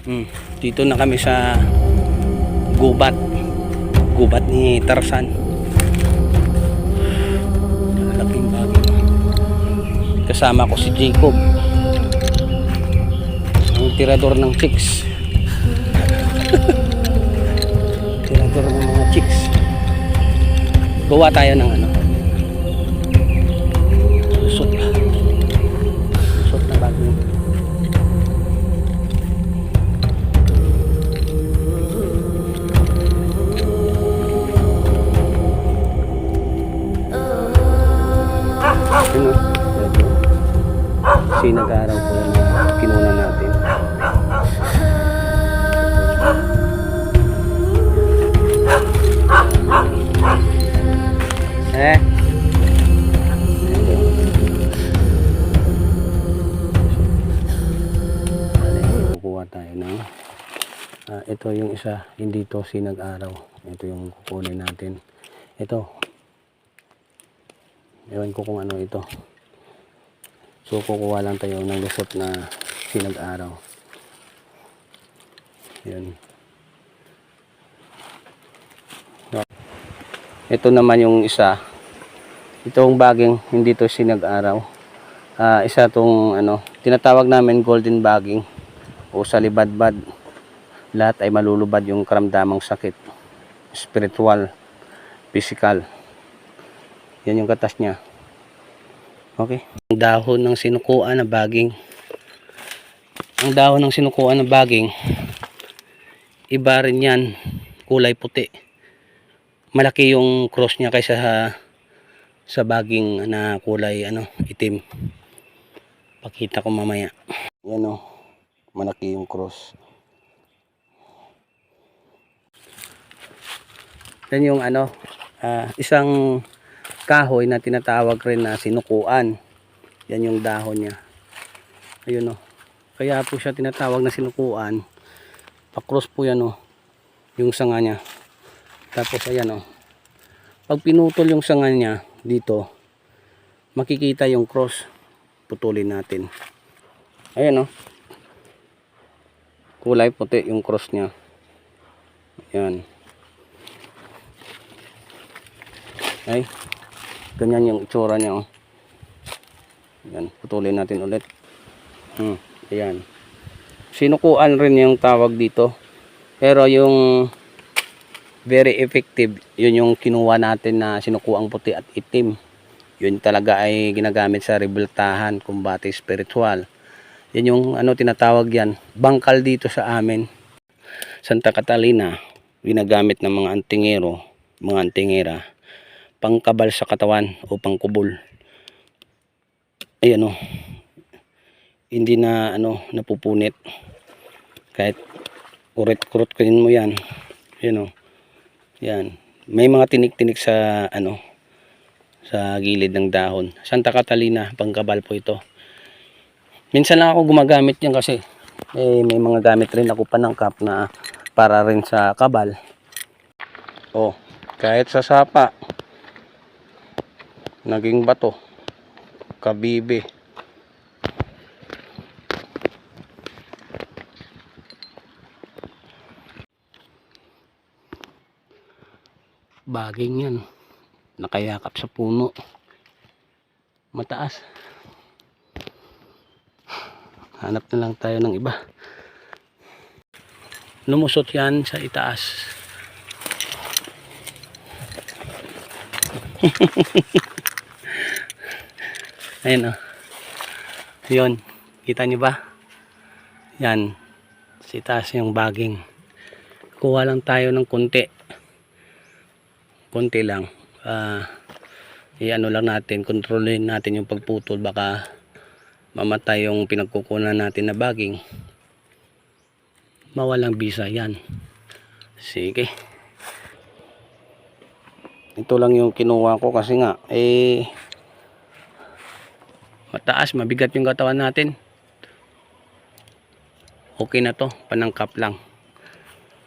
Hmm, dito na kami sa gubat. Gubat ni Tarzan. Laking bagay. Kasama ko si Jacob. Ang tirador ng chicks. tirador ng mga chicks. Gawa tayo ng ano. Sinag-araw ko yan. Kinuna natin. Eh? Kukuha tayo ng ah, ito yung isa hindi to sinag-araw ito yung kukunin natin ito ewan ko kung ano ito so kukuha lang tayo ng lusot na sinag-araw yun. Ito naman yung isa. Itong baging hindi to sinag-araw. Ah, isa tong ano tinatawag namin golden bagging o salibadbad. Lahat ay malulubad yung karamdamang sakit. Spiritual physical. Yan yung katas niya. Okay dahon ng sinukuan na baging. Ang dahon ng sinukuan na baging iba rin yan kulay puti. Malaki yung cross niya kaysa sa sa baging na kulay ano itim. Pakita ko mamaya. Yan o malaki yung cross. Yan yung ano ah, isang kahoy na tinatawag rin na sinukuan yan yung dahon niya. Ayun o kaya po siya tinatawag na sinukuan. Pakross po yan o yung sanga niya. Tapos ayan o pag pinutol yung sanga niya dito makikita yung cross. Putulin natin. Ayan o kulay puti yung cross niya. Ayan. Ay ganyan yung itsura niya oh. Ayan putulin natin ulit hmm, ayan sinukuan rin yung tawag dito pero yung very effective yun yung kinuha natin na sinukuang puti at itim yun talaga ay ginagamit sa rebeltahan, kumbate spiritual. Yan yung ano tinatawag yan, bangkal dito sa amin. Santa Catalina, ginagamit ng mga antingero, mga antingera, pangkabal sa katawan o pangkubol. Ayan o. Hindi na ano napupunit. Kahit kurit-kurot mo yan. Yan o. Yan. May mga tinik-tinik sa ano sa gilid ng dahon. Santa Catalina, pangkabal po ito. Minsan lang ako gumagamit yan kasi eh, may mga gamit rin ako panangkap na para rin sa kabal. Oh, kahit sa sapa, naging bato, kabibe. Baging yan. Nakayakap sa puno. Mataas. Hanap na lang tayo ng iba. Lumusot yan sa itaas ayun o yun. Kita nyo ba? Yan. Sa itaas yung baging. Kuha lang tayo ng konti konti lang. Ah i-ano lang natin, kontrolin natin yung pagputol. Baka mamatay yung pinagkukunan natin na baging. Mawalang bisa yan. Sige. Ito lang yung kinuha ko kasi nga eh mataas, mabigat yung katawan natin. Okay na to, panangkap lang